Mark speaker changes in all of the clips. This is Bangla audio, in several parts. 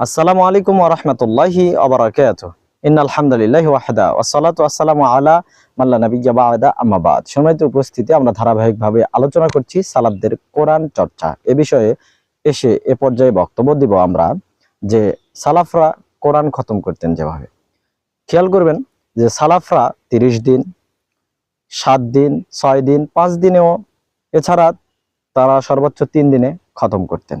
Speaker 1: আসসালামু আলাইকুম ওরহমতুল্লাহি আবরাকাত ইন আলহামদুলিল্লাহ ওয়াহদা ওয়াসালাতু আসসালামু আলা মাল্লা নবিয়্যা বাদা আম্মা বাদ। সম্মানিত উপস্থিতি, আমরা ধারাবাহিকভাবে আলোচনা করছি সালাফদের কোরআন চর্চা। এ বিষয়ে এসে এ পর্যায়ে বক্তব্য দিব আমরা যে সালাফরা কোরআন খতম করতেন যেভাবে। খেয়াল করবেন যে সালাফরা তিরিশ দিন, সাত দিন, ছয় দিন, পাঁচ দিনেও এছাড়া তারা সর্বোচ্চ তিন দিনে খতম করতেন।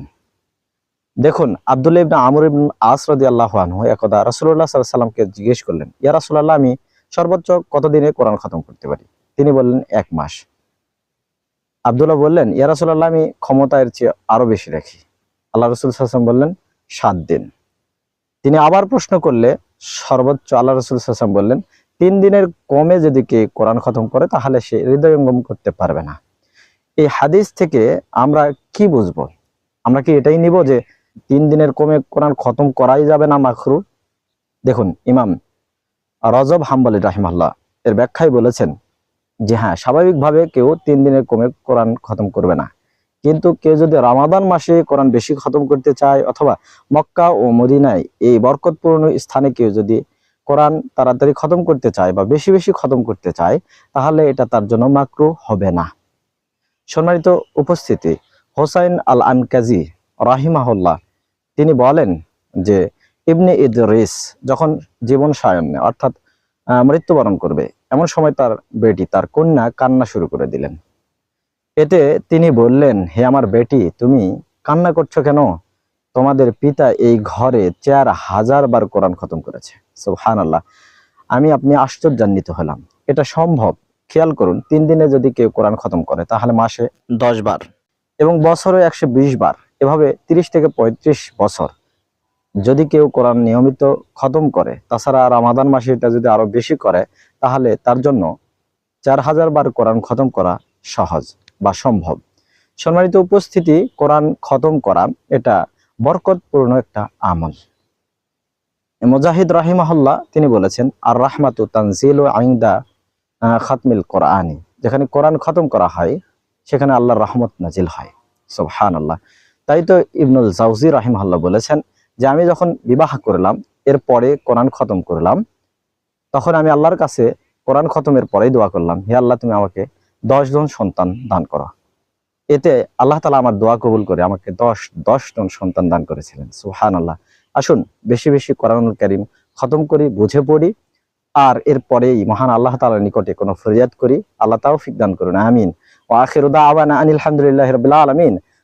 Speaker 1: দেখুন, আব্দুল্লাহ ইবনা আমর ইবন আসরদি আল্লাহ একদা রাসুল্লাহ সাল্লামকে জিজ্ঞেস করলেন, ইয়া রাসুল্লাহ আমি সর্বোচ্চ কতদিনে কোরআন খতম করতে পারি? তিনি বললেন, এক মাস। আবদুল্লাহ বললেন, ইয়া রাসুল্লাহ আমি ক্ষমতার চেয়ে আরও বেশি রাখি। আল্লাহ রসুল সাল্লাম বললেন, সাত দিন। তিনি আবার প্রশ্ন করলে, সর্বোচ্চ আল্লাহ রসুল সাল্লাম বললেন, তিন দিনের কমে যদি কে কোরআন খতম করে, তাহলে সে হৃদয়ঙ্গম করতে পারবে না। এই হাদিস থেকে আমরা কি বুঝব? আমরা কি এটাই নিব যে তিন দিনের কমে কোরআন খতম করাই যাবে না মাখরু দেখুন, ইমাম রজব হাম্বলি রাহিমাল্লাহ এর ব্যাখ্যায় বলেছেন যে হ্যাঁ স্বাভাবিকভাবে কেউ তিন দিনের কমে কোরআন খতম করবে না। কিন্তু কেউ যদি রামাদান মাসে কোরআন বেশি খতম করতে চায় অথবা মক্কা ও মদিনায় এই বরকতপূর্ণ স্থানে কেউ যদি কোরআন তাড়াতাড়ি খতম করতে চায় বা বেশি বেশি খতম করতে চায়, তাহলে এটা তার জন্য মাকরু হবে না। সম্মানিত উপস্থিতি, হোসাইন আল আনকাজি রাহিমাহুল্লাহ তিনি বলেন যে, ইবনে ইদরিস যখন জীবন সায়নে অর্থাৎ মৃত্যুবরণ করবে, এমন সময় তার বেটি, তার কন্যা কান্না শুরু করে দিলেন। এতে তিনি বললেন, হে আমার বেটি, তুমি কান্না করছ কেন? তোমাদের পিতা এই ঘরে চার হাজার বার কোরআন খতম করেছে। সুবহান আল্লাহ আমি, আপনি আশ্চর্যান্বিত হলাম। এটা সম্ভব? খেয়াল করুন, তিন দিনে যদি কেউ কোরআন খতম করে, তাহলে মাসে দশ বার এবং বছরে একশো বিশ বার। এভাবে তিরিশ থেকে পঁয়ত্রিশ বছর যদি কেউ কোরআন নিয়মিত খতম করে, তাছাড়া রামাদান মাসে এটা যদি আরও বেশি করে, তাহলে তার জন্য চার হাজার বার কোরআন খতম করা সহজ বা সম্ভব। সম্মানিত উপস্থিতি, কোরআন খতম করা এটা বরকতপূর্ণ একটা আমল। মুজাহিদ রাহিমাহুল্লাহ তিনি বলেছেন আর রাহমাতু তানজিল ও আইন্দা খাতমিল কোরআনি। যেখানে কোরআন খতম করা হয়, সেখানে আল্লাহর রহমত নাজিল হয়। সুবহান আল্লাহ তাই তো ইবনুল জাউজি রাহিমাল্লাহ বলেছেন যে আমি যখন বিবাহ করলাম এরপরে কোরআন খতম করলাম, তখন আমি আল্লাহর কাছে কোরআন খতমের পরেই দোয়া করলাম, হে আল্লাহ তুমি আমাকে জন সন্তান দান করো। এতে আল্লাহ তালা আমার দোয়া কবুল করে আমাকে দশ দশ জন সন্তান দান করেছিলেন। সুহান আল্লাহ আসুন, বেশি বেশি কোরআনুল করিম খতম করি, বুঝে পড়ি, আর এরপরেই মহান আল্লাহ তালার নিকটে কোনো ফরিয়াদ করি, আল্লাহ তাও ফিক দান করুন। আমিন। ও আখির উদা আনিল আলহামদুলিল্লাহ রবিল্লা আলমিন।